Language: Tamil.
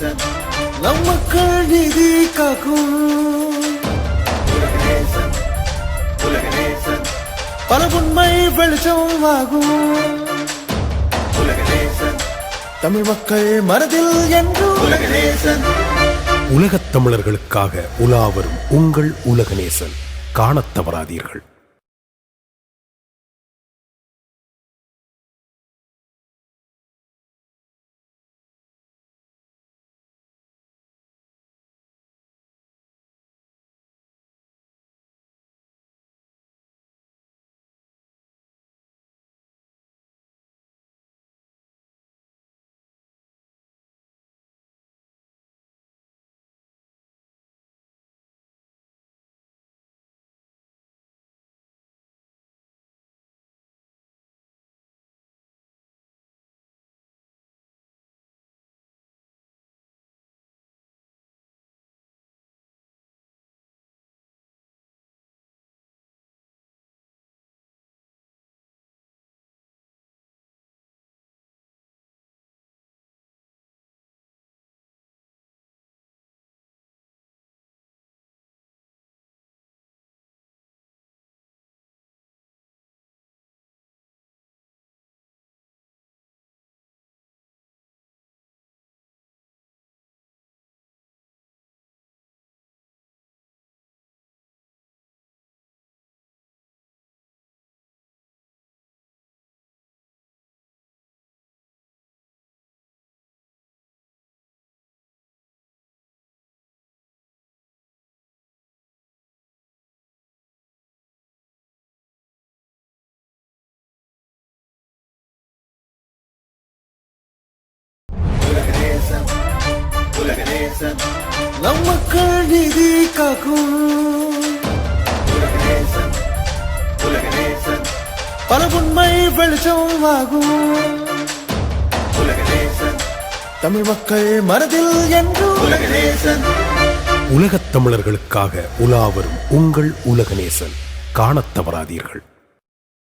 நம்ம நம் மக்கள் நிதி காக்கும். பல உண்மை வெளிச்சம் ஆகும். தமிழ் மக்கள் மனதில் என்றும். உலகத் தமிழர்களுக்காக உலாவரும் உங்கள் உலகநேசன். காணத் தவறாதீர்கள். நம்ம நம் மக்கள் காக்கும் பல உண்மை வெளிச்சம் ஆகும். தமிழ் மக்கள் மனதில் என்றும். உலகத் தமிழர்களுக்காக உலாவரும் உங்கள் உலகநேசன். காணத் தவறாதீர்கள்.